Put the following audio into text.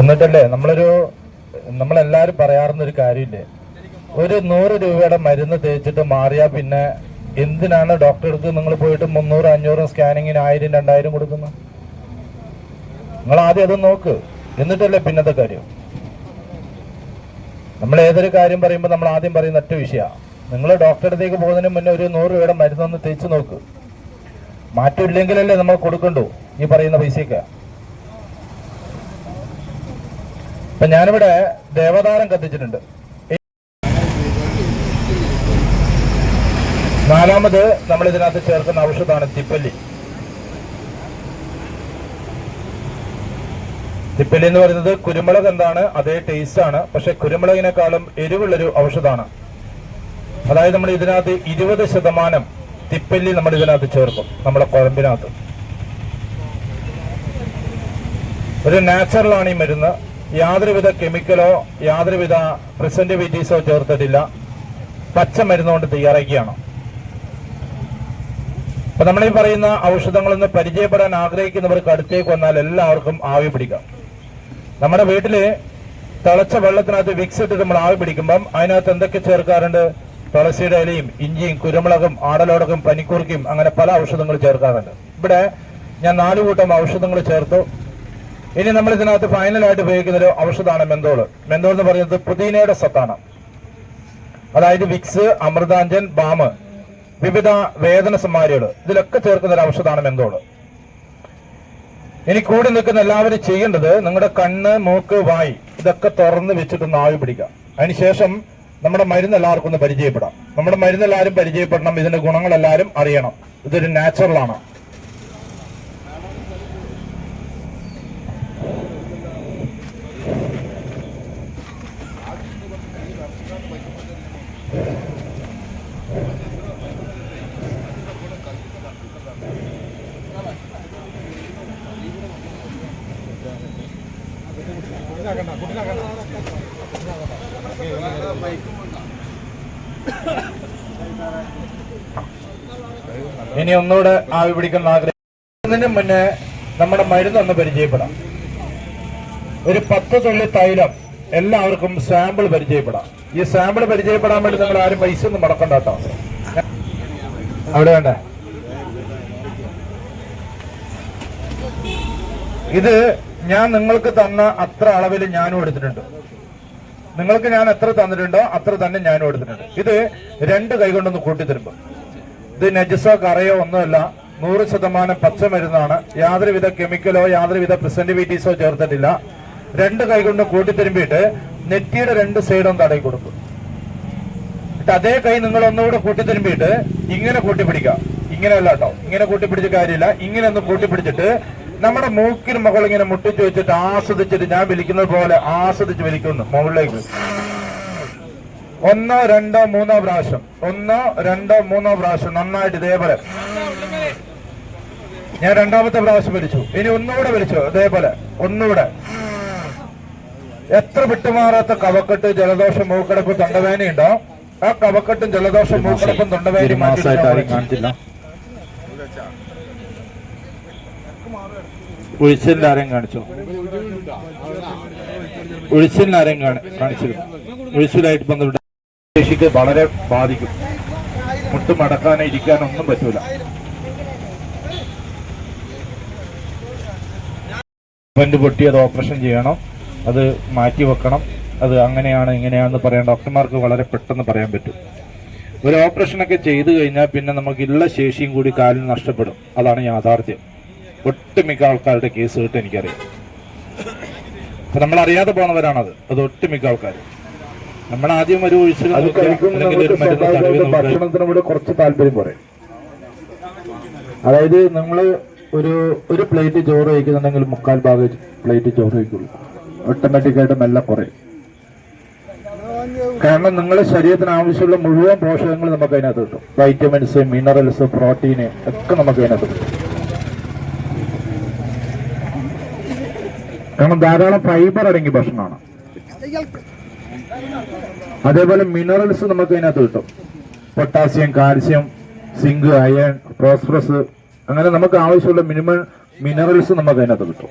എന്നിട്ടല്ലേ നമ്മളൊരു നമ്മളെല്ലാരും പറയാറുന്ന ഒരു കാര്യമില്ലേ? ഒരു നൂറ് രൂപയുടെ മരുന്ന് തേച്ചിട്ട് മാറിയാ പിന്നെ എന്തിനാണ് ഡോക്ടറെ അടുത്ത് നിങ്ങൾ പോയിട്ട് മുന്നൂറ് അഞ്ഞൂറ് സ്കാനിങ്ങിന് ആയിരം രണ്ടായിരം കൊടുക്കുന്നത് നിങ്ങൾ ആദ്യം അത് നോക്ക്. എന്നിട്ടല്ലേ പിന്നത്തെ കാര്യം? നമ്മൾ ഏതൊരു കാര്യം പറയുമ്പോൾ നമ്മൾ ആദ്യം പറയുന്ന ഒറ്റ വിഷയമാണ് നിങ്ങൾ ഡോക്ടറെ അടുത്തേക്ക് പോകുന്നതിന് മുന്നേ ഒരു നൂറ് രൂപയുടെ മരുന്നൊന്ന് തേച്ച് നോക്ക്. മാറ്റമില്ലെങ്കിലല്ലേ നമ്മൾ കൊടുക്കണ്ടു ഈ പറയുന്ന പൈസയൊക്കെ. ഇപ്പൊ ഞാനിവിടെ ദേവതാരം കത്തിച്ചിട്ടുണ്ട്. നാലാമത് നമ്മൾ ഇതിനകത്ത് ചേർക്കുന്ന ഔഷധമാണ് തിപ്പല്ലി. തിപ്പല്ലി എന്ന് പറയുന്നത് കുരുമുളക് എന്താണ് അതേ ടേസ്റ്റ് ആണ്. പക്ഷെ കുരുമുളകിനേക്കാളും എരിവുള്ളൊരു ഔഷധമാണ്. അതായത് നമ്മൾ ഇതിനകത്ത് ഇരുപത് ശതമാനം തിപ്പല്ലി നമ്മൾ ഇതിനകത്ത് ചേർക്കും നമ്മുടെ കുഴമ്പിനകത്ത്. ഒരു നാച്ചുറൽ ആണ് ഈ മരുന്ന്. യാതൊരുവിധ കെമിക്കലോ യാതൊരുവിധ പ്രിസെന്റിവിറ്റീസോ ചേർത്തിട്ടില്ല. പച്ച മരുന്നുകൊണ്ട് തയ്യാറാക്കിയാണ്. അപ്പൊ നമ്മളീ പറയുന്ന ഔഷധങ്ങളൊന്ന് പരിചയപ്പെടാൻ ആഗ്രഹിക്കുന്നവർക്ക് അടുത്തേക്ക് വന്നാൽ എല്ലാവർക്കും ആവി പിടിക്കാം. നമ്മുടെ വീട്ടിൽ തിളച്ച വെള്ളത്തിനകത്ത് വിക്സ് ഇട്ടിട്ട് നമ്മൾ ആവി പിടിക്കുമ്പം അതിനകത്ത് എന്തൊക്കെ ചേർക്കാറുണ്ട്? തുളസിയുടെ ഇലയും ഇഞ്ചിയും കുരുമുളകും ആടലോടകം പനിക്കൂർക്കയും അങ്ങനെ പല ഔഷധങ്ങൾ ചേർക്കാറുണ്ട്. ഇവിടെ ഞാൻ നാല് കൂട്ടം ഔഷധങ്ങൾ ചേർത്തു. ഇനി നമ്മൾ ഇതിനകത്ത് ഫൈനലായിട്ട് ഉപയോഗിക്കുന്ന ഒരു ഔഷധമാണ് മെന്തോൾ മെന്തോൾ എന്ന് പറയുന്നത് പുതിനയുടെ സത്താണ്. അതായത് വിക്സ് അമൃതാഞ്ജൻ ബാമ് വിവിധ വേദന സമ്മാരികൾ ഇതിലൊക്കെ ചേർക്കുന്ന ഒരു ഔഷധമാണ് മെന്തോൾ ഇനി കൂടി നിൽക്കുന്ന എല്ലാവരും ചെയ്യേണ്ടത് നിങ്ങളുടെ കണ്ണ് മൂക്ക് വായി ഇതൊക്കെ തുറന്ന് വെച്ചിട്ട് ആവി പിടിക്കുക. അതിനുശേഷം നമ്മുടെ മരുന്ന് എല്ലാവർക്കും ഒന്ന് പരിചയപ്പെടാം. നമ്മുടെ മരുന്ന് എല്ലാവരും പരിചയപ്പെടണം. ഇതിന്റെ ഗുണങ്ങൾ എല്ലാവരും അറിയണം. ഇതൊരു നാച്ചുറൽ കുട്ടിനാക്കണ്ട ഇനി ഒന്നുകൂടെ ആവി പിടിക്കുന്ന ആഗ്രഹിക്കുന്നതിന് മുന്നേ നമ്മുടെ മരുന്നൊന്ന് പരിചയപ്പെടാം. ഒരു പത്ത് തുള്ളി തൈലം എല്ലാവർക്കും സാമ്പിൾ പരിചയപ്പെടാം. ഈ സാമ്പിൾ പരിചയപ്പെടാൻ വേണ്ടി നമ്മൾ ആരും പൈസ ഒന്നും മുടക്കണ്ട കേട്ടോ. അവിടെ വേണ്ട? ഇത് ഞാൻ നിങ്ങൾക്ക് തന്ന അത്ര അളവിൽ ഞാനും എടുത്തിട്ടുണ്ട്. നിങ്ങൾക്ക് ഞാൻ എത്ര തന്നിട്ടുണ്ടോ അത്ര തന്നെ ഞാനും എടുത്തിട്ടുണ്ട്. ഇത് രണ്ട് കൈ കൊണ്ടൊന്ന് കൂട്ടി തരുമ്പോ ഇത് നജസോ കറയോ ഒന്നുമല്ല നൂറ് ശതമാനം പച്ചമരുന്നാണ് യാതൊരുവിധ കെമിക്കലോ യാതൊരുവിധ പ്രിസന്റിവിറ്റീസോ ചേർത്തിട്ടില്ല. രണ്ട് കൈകൊണ്ട് കൊണ്ട് കൂട്ടി നെറ്റിയുടെ രണ്ട് സൈഡും തടയി കൊടുക്കും. എന്നിട്ട് അതേ കൈ നിങ്ങൾ ഒന്നുകൂടെ കൂട്ടി തിരുമ്പിയിട്ട് ഇങ്ങനെ കൂട്ടിപ്പിടിക്കുക ഇങ്ങനെയല്ല കേട്ടോ. ഇങ്ങനെ കൂട്ടിപ്പിടിച്ച കാര്യമില്ല. ഇങ്ങനെ ഒന്ന് കൂട്ടിപ്പിടിച്ചിട്ട് നമ്മുടെ മൂക്കിന് മുകളിൽ ഇങ്ങനെ മുട്ടിച്ചു വെച്ചിട്ട് ആസ്വദിച്ചിട്ട് ഞാൻ വിളിക്കുന്നത് പോലെ ആസ്വദിച്ച് വലിക്കുന്നു മുകളിലേക്ക്. ഒന്നോ രണ്ടോ മൂന്നോ പ്രാവശ്യം. ഒന്നോ രണ്ടോ മൂന്നോ പ്രാവശ്യം നന്നായിട്ട് ഇതേപോലെ. ഞാൻ രണ്ടാമത്തെ പ്രാവശ്യം വലിച്ചു ഇനി ഒന്നുകൂടെ വലിച്ചു ഇതേപോലെ. ഒന്നുകൂടെ. എത്ര വിട്ടുമാറാത്ത കവക്കെട്ട് ജലദോഷം മൂക്കടപ്പ് തൊണ്ടവേനയുണ്ടോ ആ കവക്കെട്ടും ജലദോഷം മൂക്കടപ്പും തൊണ്ടവേനയും കാണിച്ചില്ല. ഉഴിച്ചിലിന്റെ ആരെയും കാണിച്ചോ? ഉഴിച്ചിലിന് ആരെയും കാണിച്ചിരുന്നു ഉഴിച്ചിലായിട്ട് ബന്ധപ്പെട്ട ശേഷിക്ക് വളരെ ബാധിക്കും. മുട്ട് മടക്കാനോ ഇരിക്കാനോ ഒന്നും പറ്റൂല. പന്റ് പൊട്ടി അത് ഓപ്പറേഷൻ ചെയ്യണം. അത് മാറ്റി വെക്കണം. അത് അങ്ങനെയാണ് ഇങ്ങനെയാണെന്ന് പറയാൻ ഡോക്ടർമാർക്ക് വളരെ പെട്ടെന്ന് പറയാൻ പറ്റും. ഒരു ഓപ്പറേഷനൊക്കെ ചെയ്തു കഴിഞ്ഞാൽ പിന്നെ നമുക്കുള്ള ശേഷിയും കൂടി കാലിൽ നഷ്ടപ്പെടും. അതാണ് യാഥാർത്ഥ്യം. ഒട്ടുമിക്ക ആൾക്കാരുടെ കേസ് കേട്ട് എനിക്കറിയാം. അപ്പൊ നമ്മൾ അറിയാതെ പോണവരാണത്. അത് ഒട്ടുമിക്ക ആൾക്കാർ നമ്മൾ ആദ്യം ഒരു മരുന്ന് ഭക്ഷണത്തിനോട് കുറച്ച് താല്പര്യം പറയും അതായത് നിങ്ങൾ ഒരു ഒരു പ്ലേറ്റ് ചോറ് കഴിക്കുന്നുണ്ടെങ്കിൽ മുക്കാൽ ഭാഗം പ്ലേറ്റ് ചോറ് കഴിക്കുള്ളൂ. ഓട്ടോമാറ്റിക് ആയിട്ട് മെല്ലെ കുറയും. കാരണം നിങ്ങളുടെ ശരീരത്തിന് ആവശ്യമുള്ള മുഴുവൻ പോഷകങ്ങൾ നമുക്ക് അതിനകത്ത് കിട്ടും. വൈറ്റമിൻസ് മിനറൽസ് പ്രോട്ടീന് ഒക്കെ നമുക്ക് അതിനകത്ത് കിട്ടും. കാരണം ധാരാളം ഫൈബർ അടങ്ങിയ ഭക്ഷണമാണ്. അതേപോലെ മിനറൽസ് നമുക്ക് അതിനകത്ത് കിട്ടും. Potassium calcium zinc iron phosphorus അങ്ങനെ നമുക്ക് ആവശ്യമുള്ള മിനിമം മിനറൽസ് നമുക്ക് അതിനകത്ത് കിട്ടും.